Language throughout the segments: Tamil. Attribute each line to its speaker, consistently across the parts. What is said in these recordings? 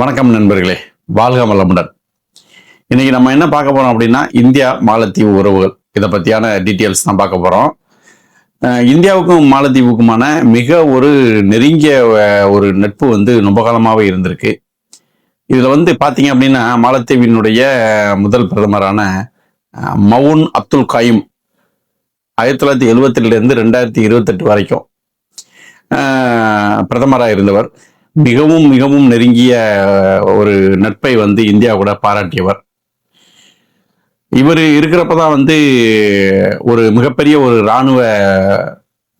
Speaker 1: வணக்கம் நண்பர்களே வாழ்க வளமுடன். இன்னைக்கு நம்ம என்ன பார்க்க போறோம் அப்படின்னா இந்தியா மாலத்தீவு உறவுகள். இதை பத்தியான டீட்டெயில்ஸ் தான் பார்க்க போறோம். இந்தியாவுக்கும் மாலத்தீவுக்குமான மிக ஒரு நெருங்கிய ஒரு நட்பு வந்து ரொம்ப காலமாகவே இருந்திருக்கு. இதுல வந்து பாத்தீங்க அப்படின்னா மாலத்தீவினுடைய முதல் பிரதமரான மவுன் அப்துல் காயிம் ஆயிரத்தி தொள்ளாயிரத்தி எழுவத்தில ரெண்டாயிரத்தி இருபத்தெட்டு வரைக்கும் பிரதமராக இருந்தவர். மிகவும் மிகவும் நெருங்கிய ஒரு நட்பை வந்து இந்தியா கூட பாராட்டியவர். இவர் இருக்கிறப்ப தான் வந்து ஒரு மிகப்பெரிய ஒரு இராணுவ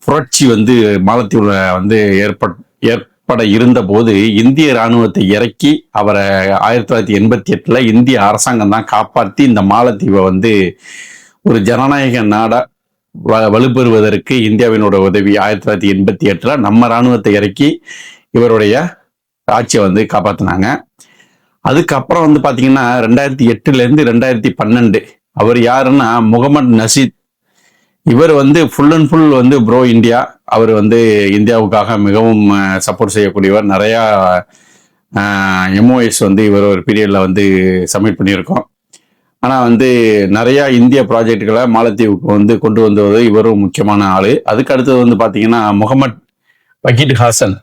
Speaker 1: புரட்சி வந்து மாலத்தீவில் வந்து ஏற்பட் ஏற்பட இருந்தபோது இந்திய இராணுவத்தை இறக்கி அவரை ஆயிரத்தி தொள்ளாயிரத்தி எண்பத்தி எட்டில் இந்திய அரசாங்கம் தான் காப்பாற்றி இந்த மாலத்தீவை வந்து ஒரு ஜனநாயக நாடாக வ- வலுப்பெறுவதற்கு இந்தியாவினோட உதவி ஆயிரத்தி தொள்ளாயிரத்தி எண்பத்தி எட்டில் நம்ம இராணுவத்தை இறக்கி இவருடைய ஆட்சியை வந்து காப்பாத்தினாங்க. அதுக்கப்புறம் வந்து பாத்தீங்கன்னா ரெண்டாயிரத்தி எட்டுல இருந்து ரெண்டாயிரத்தி பன்னெண்டு அவர் யாருன்னா முகமது நசீத். இவர் வந்து ஃபுல் அண்ட் ஃபுல் வந்து ப்ரோ இந்தியா. அவர் வந்து இந்தியாவுக்காக மிகவும் சப்போர்ட் செய்யக்கூடியவர். நிறையா எம்ஓஎஸ் வந்து இவர் ஒரு பீரியட்ல வந்து சப்மிட் பண்ணியிருக்கோம். ஆனால் வந்து நிறையா இந்திய ப்ராஜெக்டுகளை மாலத்தீவுக்கு வந்து கொண்டு வந்தது இவரும் முக்கியமான ஆள். அதுக்கு அடுத்தது வந்து பார்த்தீங்கன்னா முகமது பகீட் ஹாசன்.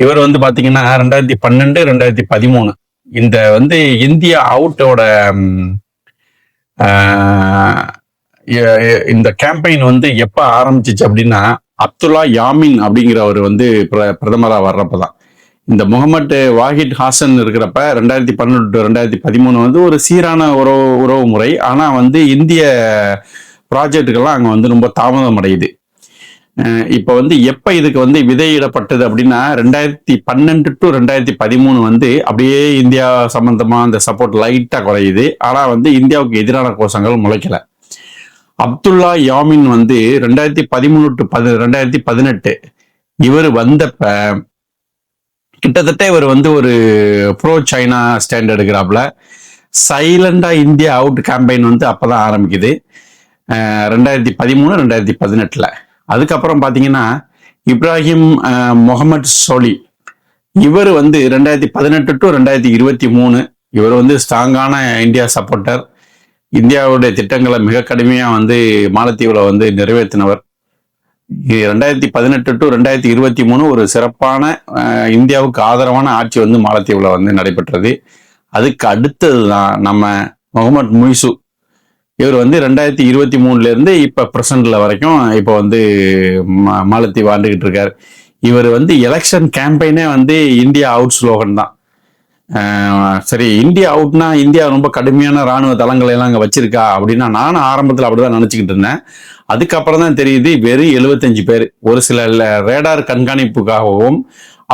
Speaker 1: இவர் வந்து பாத்தீங்கன்னா ரெண்டாயிரத்தி பன்னெண்டு ரெண்டாயிரத்தி பதிமூணு. இந்த வந்து இந்தியா அவுட்டோட இந்த கேம்பெயின் வந்து எப்போ ஆரம்பிச்சிச்சு அப்படின்னா அப்துல்லா யாமின் அப்படிங்கிறவர் வந்து பிர- பிரதமரா வர்றப்பதான். இந்த முகமது வாஹித் ஹாசன் இருக்கிறப்ப ரெண்டாயிரத்தி பன்னெண்டு ரெண்டாயிரத்தி பதிமூணு வந்து ஒரு சீரான உறவு உறவு முறை ஆனா வந்து இந்திய ப்ராஜெக்டுகள்லாம் அங்க வந்து ரொம்ப தாமதம் அடையுது இப்போ வந்து எப்போ இதுக்கு வந்து விதையிடப்பட்டது அப்படின்னா ரெண்டாயிரத்தி பன்னெண்டு டு ரெண்டாயிரத்தி பதிமூணு வந்து அப்படியே இந்தியா சம்பந்தமாக அந்த சப்போர்ட் லைட்டாக குறையுது. ஆனால் வந்து இந்தியாவுக்கு எதிரான கோஷங்கள் முளைக்கலை. அப்துல்லா யாமின் வந்து ரெண்டாயிரத்தி பதிமூணு டு பதி ரெண்டாயிரத்தி பதினெட்டு இவர் வந்தப்ப கிட்டத்தட்ட இவர் வந்து ஒரு ப்ரோ சைனா ஸ்டாண்ட் எடுக்கிறாப்புல சைலண்டா இந்தியா அவுட் கேம்பெயின் வந்து அப்பதான் ஆரம்பிக்குது. ரெண்டாயிரத்தி பதிமூணு ரெண்டாயிரத்தி பதினெட்டுல. அதுக்கப்புறம் பார்த்தீங்கன்னா இப்ராஹிம் முகமது சோலி. இவர் வந்து ரெண்டாயிரத்தி பதினெட்டு டு ரெண்டாயிரத்தி இருபத்தி மூணு இவர் வந்து ஸ்ட்ராங்கான இந்தியா சப்போர்ட்டர். இந்தியாவுடைய திட்டங்களை மிக கடுமையாக வந்து மாலத்தீவில் வந்து நிறைவேற்றினவர். இ- ரெண்டாயிரத்தி பதினெட்டு டு ரெண்டாயிரத்தி இருபத்தி மூணு ஒரு சிறப்பான இந்தியாவுக்கு ஆதரவான ஆட்சி வந்து மாலத்தீவில் வந்து நடைபெற்றது. அதுக்கு அடுத்தது தான் நம்ம முகமது முய்சு. இவர் வந்து ரெண்டாயிரத்தி இருபத்தி மூணுலேருந்து இப்போ இப்ப வரைக்கும் இப்போ வந்து மா- மாலத்தீவு இருக்கார். இவர் வந்து எலெக்ஷன் கேம்பெயினே வந்து இந்தியா அவுட் ஸ்லோகன் தான். சரி இந்தியா அவுட்னா இந்தியா ரொம்ப கடுமையான ராணுவ தளங்களை எல்லாம் அங்கே வச்சிருக்கா அப்படின்னா நானும் ஆரம்பத்தில் அப்படிதான் நினச்சிக்கிட்டு இருந்தேன். அதுக்கப்புறம் தான் தெரியுது வெறும் எழுபத்தஞ்சு பேர். ஒரு சில ரேடார் கண்காணிப்புக்காகவும்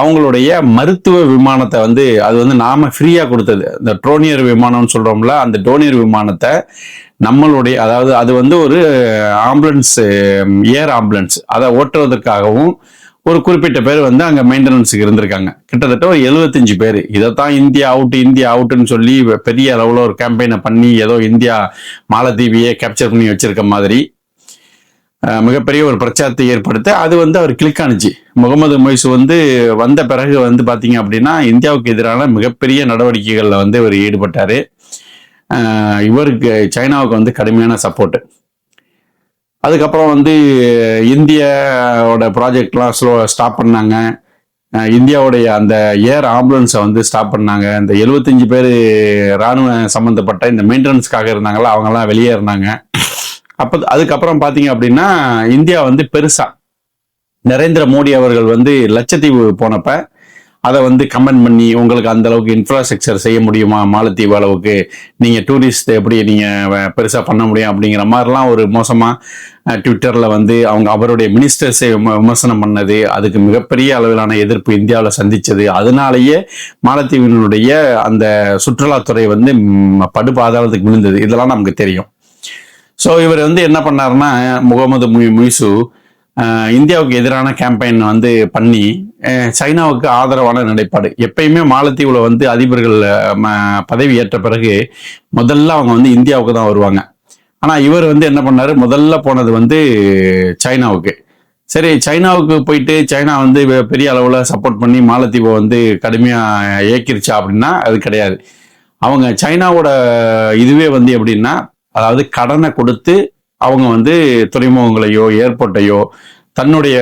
Speaker 1: அவங்களுடைய மருத்துவ விமானத்தை வந்து அது வந்து நாம ஃப்ரீயாக கொடுத்தது. இந்த ட்ரோனியர் விமானம்னு சொல்கிறோம்ல அந்த டோனியர் விமானத்தை நம்மளுடைய அதாவது அது வந்து ஒரு ஆம்புலன்ஸ் ஏர் ஆம்புலன்ஸ் அதை ஓட்டுவதற்காகவும் ஒரு குறிப்பிட்ட பேர் வந்து அங்கே மெயின்டெனன்ஸுக்கு இருந்திருக்காங்க. கிட்டத்தட்ட ஒரு எழுபத்தஞ்சு பேர். இதைத்தான் இந்தியா அவுட் இந்தியா அவுட்டுன்னு சொல்லி பெரிய அளவில் ஒரு கேம்பெயினை பண்ணி ஏதோ இந்தியா மாலத்தீவியை கேப்சர் பண்ணி வச்சிருக்க மாதிரி மிகப்பெரிய ஒரு பிரச்சாரத்தை ஏற்படுத்த அது வந்து அவர் கிளிக் ஆனுச்சு. முகமது மொய்சு வந்து வந்த பிறகு வந்து பார்த்தீங்க அப்படின்னா இந்தியாவுக்கு எதிரான மிகப்பெரிய நடவடிக்கைகளில் வந்து இவர் ஈடுபட்டார். இவருக்கு சைனாவுக்கு வந்து கடுமையான சப்போர்ட் அதுக்கப்புறம் வந்து இந்தியாவோட ப்ராஜெக்ட்லாம் ஸ்லோ ஸ்டாப் பண்ணாங்க. இந்தியாவுடைய அந்த ஏர் ஆம்புலன்ஸை வந்து ஸ்டாப் பண்ணாங்க. இந்த எழுபத்தஞ்சு பேர் இராணுவ சம்மந்தப்பட்ட இந்த மெயின்டெனன்ஸ்க்காக இருந்தாங்களா அவங்கெல்லாம் வெளியேறினாங்க அப்போ அதுக்கப்புறம் பார்த்தீங்க அப்படின்னா இந்தியா வந்து பெருசா. நரேந்திர மோடி அவர்கள் வந்து லட்சத்தீவு போனப்போ அதை வந்து கமெண்ட் பண்ணி உங்களுக்கு அந்த அளவுக்கு இன்ஃப்ராஸ்ட்ரக்சர் செய்ய முடியுமா? மாலத்தீவு அளவுக்கு. நீங்கள் டூரிஸ்ட் எப்படி நீங்கள் வ- பண்ண முடியும் அப்படிங்கிற மாதிரிலாம் ஒரு மோசமாக ட்விட்டரில் வந்து அவங்க அவருடைய மினிஸ்டர்ஸை விமர்சனம் பண்ணது அதுக்கு மிகப்பெரிய அளவிலான எதிர்ப்பு இந்தியாவில் சந்தித்தது அதனாலேயே மாலத்தீவினுடைய அந்த சுற்றுலாத்துறை வந்து படுபாதாளத்துக்கு விழுந்தது. இதெல்லாம் நமக்கு தெரியும். ஸோ இவர் வந்து என்ன பண்ணாருன்னா முகமது முய் முய்சு இந்தியாவுக்கு எதிரான கேம்பெயின் வந்து பண்ணி சைனாவுக்கு ஆதரவான நிலைப்பாடு. எப்பயுமே மாலத்தீவுல வந்து அதிபர்கள் ம- பதவி ஏற்ற பிறகு முதல்ல அவங்க வந்து இந்தியாவுக்கு தான் வருவாங்க. ஆனா இவர் வந்து என்ன பண்ணாரு? முதல்ல போனது வந்து சைனாவுக்கு. சரி சைனாவுக்கு போயிட்டு சைனா வந்து பெரிய அளவில் சப்போர்ட் பண்ணி மாலத்தீவை வந்து கடுமையாக இயக்கிருச்சா அப்படின்னா அது கிடையாது. அவங்க சைனாவோட இதுவே வந்து எப்படின்னா அதாவது கடனை கொடுத்து அவங்க வந்து துறைமுகங்களையோ ஏர்போர்ட்டையோ தன்னுடைய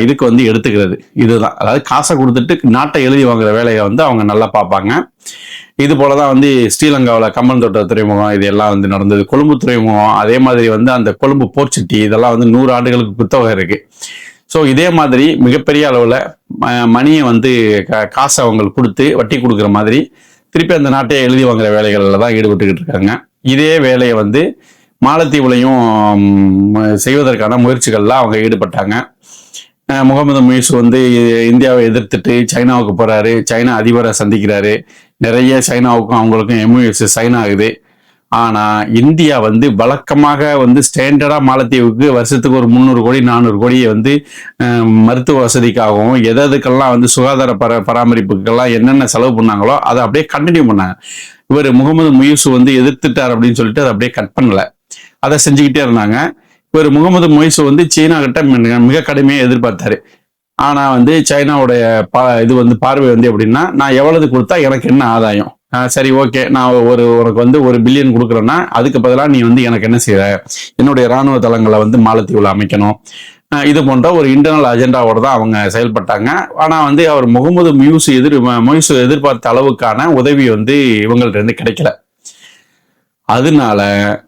Speaker 1: இதுக்கு வந்து எடுத்துக்கிறது. இதுதான். அதாவது காசை கொடுத்துட்டு நாட்டை எழுதி வாங்குற வேலையை வந்து அவங்க நல்லா பார்ப்பாங்க. இது போல தான் வந்து ஸ்ரீலங்காவில் கம்பன் தோட்ட துறைமுகம் இது எல்லாம் வந்து நடந்தது. கொழும்பு துறைமுகம் அதே மாதிரி வந்து அந்த கொழும்பு போர்ச்சிட்டி இதெல்லாம் வந்து நூறு ஆண்டுகளுக்கு புத்தகம் இருக்கு. ஸோ இதே மாதிரி மிகப்பெரிய அளவில் மணியை வந்து கா- காசை அவங்களுக்கு கொடுத்து வட்டி கொடுக்குற மாதிரி திருப்பி அந்த நாட்டையே எழுதி வாங்குற வேலைகளில் தான் ஈடுபட்டுக்கிட்டு இருக்காங்க. இதே வேலையை வந்து மாலத்தீவுலையும் செய்வதற்கான முயற்சிகள்லாம் அவங்க ஈடுபட்டாங்க. முகமது முயிஸ் வந்து இந்தியாவை எதிர்த்துட்டு சைனாவுக்கு போகிறாரு சைனா அதிபரை சந்திக்கிறாரு. நிறைய சைனாவுக்கும் அவங்களுக்கும் எம்யூஎஸ் சைன் ஆகுது. ஆனால் இந்தியா வந்து வழக்கமாக வந்து ஸ்டாண்டர்டாக மாலத்தீவுக்கு வருஷத்துக்கு ஒரு முந்நூறு கோடி நானூறு கோடியை வந்து மருத்துவ வசதிக்காகவும் எது எதுக்கெல்லாம் வந்து சுகாதார பர பராமரிப்புக்கெல்லாம் என்னென்ன செலவு பண்ணாங்களோ அதை அப்படியே கண்டினியூ பண்ணாங்க. இவர் முகமது முயூஸ் வந்து எதிர்த்துட்டார் அப்படின்னு சொல்லிட்டு அதை அப்படியே கட் பண்ணல. அதை செஞ்சுக்கிட்டே இருந்தாங்க. இவர் முகமது மொய்சு வந்து சீனா கிட்ட மிக- கடுமையாக எதிர்பார்த்தாரு. ஆனால் வந்து சைனாவுடைய பா இது வந்து பார்வை வந்து எப்படின்னா நான் எவ்வளவு கொடுத்தா எனக்கு என்ன ஆதாயம்? சரி ஓகே நான் ஒரு உனக்கு வந்து ஒரு பில்லியன் கொடுக்குறேன்னா அதுக்கு பதிலாக நீ வந்து எனக்கு என்ன செய்யற என்னுடைய ராணுவ தளங்களை வந்து மாலத்தீவில் அமைக்கணும். இது போன்ற ஒரு இன்டர்னல் அஜெண்டாவோட தான் அவங்க செயல்பட்டாங்க. ஆனால் வந்து அவர் முகமது மியூஸ் எதிர் மொய்சு எதிர்பார்த்த அளவுக்கான உதவி வந்து இவங்கள்ட்ட இருந்து கிடைக்கல. அதனால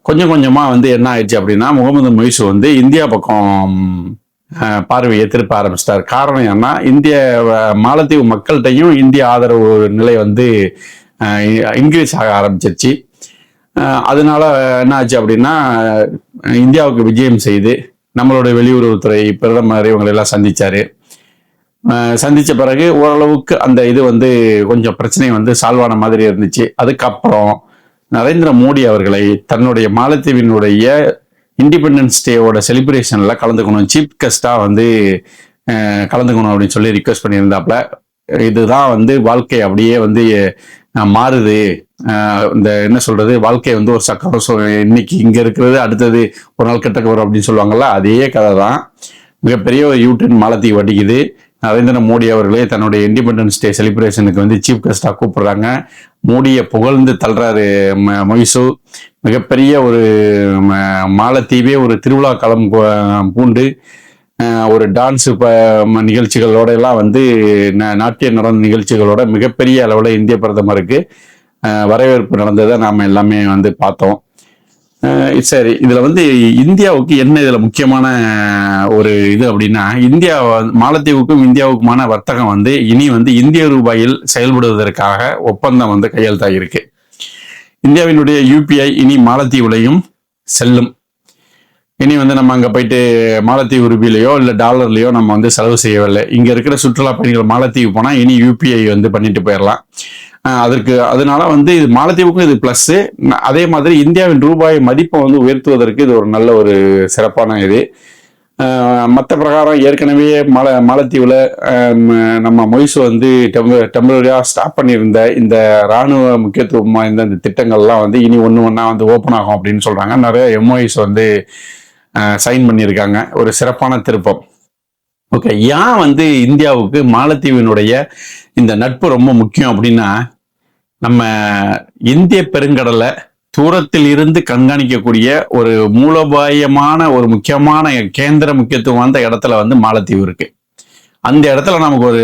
Speaker 1: கொஞ்சம் கொஞ்சமாக வந்து என்ன ஆயிடுச்சு அப்படின்னா முகமது மொய்சு வந்து இந்தியா பக்கம் பார்வையை திருப்ப ஆரம்பிச்சிட்டார். காரணம் என்ன இந்திய மாலத்தீவு மக்கள்கிட்டையும் இந்திய ஆதரவு நிலை வந்து இன்க்ரீஸ் ஆக ஆரம்பிச்சிருச்சு. அதனால என்ன ஆச்சு அப்படின்னா இந்தியாவுக்கு விஜயம் செய்து நம்மளுடைய வெளியுறவுத்துறை பிரதமர் இவங்களெல்லாம் சந்தித்தார் சந்தித்த பிறகு ஓரளவுக்கு அந்த இது வந்து கொஞ்சம் பிரச்சனை வந்து சால்வான மாதிரி இருந்துச்சு. அதுக்கப்புறம் நரேந்திர மோடி அவர்களை தன்னுடைய மாலத்தீவினுடைய இண்டிபெண்டன்ஸ் டேவோட செலிப்ரேஷன்ல கலந்துக்கணும். சீஃப் கெஸ்டா வந்து கலந்துக்கணும் அப்படின்னு சொல்லி ரிக்வெஸ்ட் பண்ணியிருந்தாப்ல இதுதான் வந்து வாழ்க்கை அப்படியே வந்து மாறுது. இந்த என்ன சொல்றது? வாழ்க்கை வந்து ஒரு சக்கரம் இன்னைக்கு இங்க இருக்கிறது அடுத்தது ஒரு நாள் கிட்டக்கு வரும் அப்படின்னு சொல்லுவாங்கல்ல அதே கதை தான் மிகப்பெரிய ஒரு யூடியூன் மாலத்தீவு அடிக்குது. நரேந்திர மோடி அவர்களே தன்னுடைய இண்டிபெண்டன்ஸ் டே செலிப்ரேஷனுக்கு வந்து சீஃப் கெஸ்டாக கூப்பிடுறாங்க. மோடியை புகழ்ந்து தள்ளுறாரு ம- மொய்சு மிகப்பெரிய ஒரு ம- மாலத்தீவே ஒரு திருவிழா களம் பூண்டு ஒரு டான்ஸ் நிகழ்ச்சிகளோட எல்லாம் வந்து நாட்டிய நடன நிகழ்ச்சிகளோட மிகப்பெரிய அளவில் இந்திய பிரதமருக்கு வரவேற்பு நடந்ததை நாம் எல்லாமே வந்து பார்த்தோம். சரி இதுல வந்து இந்தியாவுக்கு என்ன இதுல முக்கியமான ஒரு இது அப்படின்னா இந்தியா மாலத்தீவுக்கும் இந்தியாவுக்குமான வர்த்தகம் வந்து இனி வந்து இந்திய ரூபாயில் செயல்படுவதற்காக ஒப்பந்தம் வந்து கையெழுத்தாகியிருக்கு இந்தியாவினுடைய யூபிஐ இனி மாலத்தீவுலையும் செல்லும். இனி வந்து நம்ம அங்க போயிட்டு மாலத்தீவு ரூபிலையோ இல்ல டாலர்லயோ நம்ம வந்து செலவு செய்யவில்லை. இங்க இருக்கிற சுற்றுலா பயணிகள் மாலத்தீவு போனா இனி யூபிஐ வந்து பண்ணிட்டு போயிடலாம் அதற்கு அதனால வந்து இது மாலத்தீவுக்கும் இது பிளஸ் அதே மாதிரி இந்தியாவின் ரூபாய் மதிப்பை வந்து உயர்த்துவதற்கு இது ஒரு நல்ல ஒரு சிறப்பான இது. மற்ற பிரகாரம் ஏற்கனவே மல மாலத்தீவில் நம்ம மொய்ஸ் வந்து டெம்ப டெம்பரரியாக ஸ்டாப் பண்ணியிருந்த இந்த இராணுவ முக்கியத்துவம் இந்த திட்டங்கள்லாம் வந்து இனி ஒன்று ஒன்றா வந்து ஓப்பன் ஆகும் அப்படின்னு சொல்கிறாங்க நிறைய எம்ஒய்ஸ் வந்து சைன் பண்ணியிருக்காங்க. ஒரு சிறப்பான திருப்பம். ஓகே ஏன் வந்து இந்தியாவுக்கு மாலத்தீவினுடைய இந்த நட்பு ரொம்ப முக்கியம் அப்படின்னா நம்ம இந்திய பெருங்கடலை தூரத்தில் இருந்து கண்காணிக்கக்கூடிய ஒரு மூலோபாயமான ஒரு முக்கியமான கேந்திர முக்கியத்துவம் வாய்ந்த இடத்துல வந்து மாலத்தீவு இருக்கு. அந்த இடத்துல நமக்கு ஒரு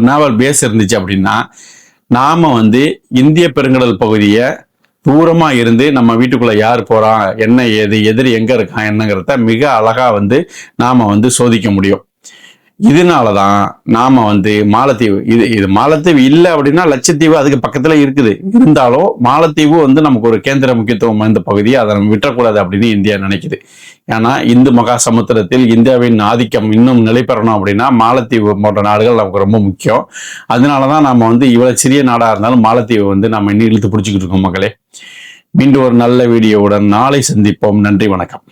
Speaker 1: நேவல் பேஸ் இருந்துச்சு அப்படின்னா நாம வந்து இந்திய பெருங்கடல் பகுதியை தூரமா இருந்து நம்ம வீட்டுக்குள்ள யார் போகிறான் என்ன ஏது எதிரி எங்க இருக்கான் என்னங்கிறத மிக அழகா வந்து நாம வந்து சோதிக்க முடியும். இதனால தான் நாம் வந்து மாலத்தீவு இது இது மாலத்தீவு இல்லை அப்படின்னா லட்சத்தீவு அதுக்கு பக்கத்தில் இருக்குது. இருந்தாலும் மாலத்தீவு வந்து நமக்கு ஒரு கேந்திர முக்கியத்துவம் வாய்ந்த பகுதி அதை நம்ம விட்டுறக்கூடாது அப்படின்னு இந்தியா நினைக்குது. ஏன்னா இந்து மகா சமுத்திரத்தில் இந்தியாவின் ஆதிக்கம் இன்னும் நிலை பெறணும் அப்படின்னா மாலத்தீவு போன்ற நாடுகள் நமக்கு ரொம்ப முக்கியம். அதனால தான் நம்ம வந்து இவ்வளோ சிறிய நாடாக இருந்தாலும் மாலத்தீவு வந்து நம்ம இன்னும் இழுத்து பிடிச்சிக்கிட்டு இருக்கோம் மக்களே. மீண்டும் ஒரு நல்ல வீடியோவுடன் நாளை சந்திப்போம். நன்றி வணக்கம்.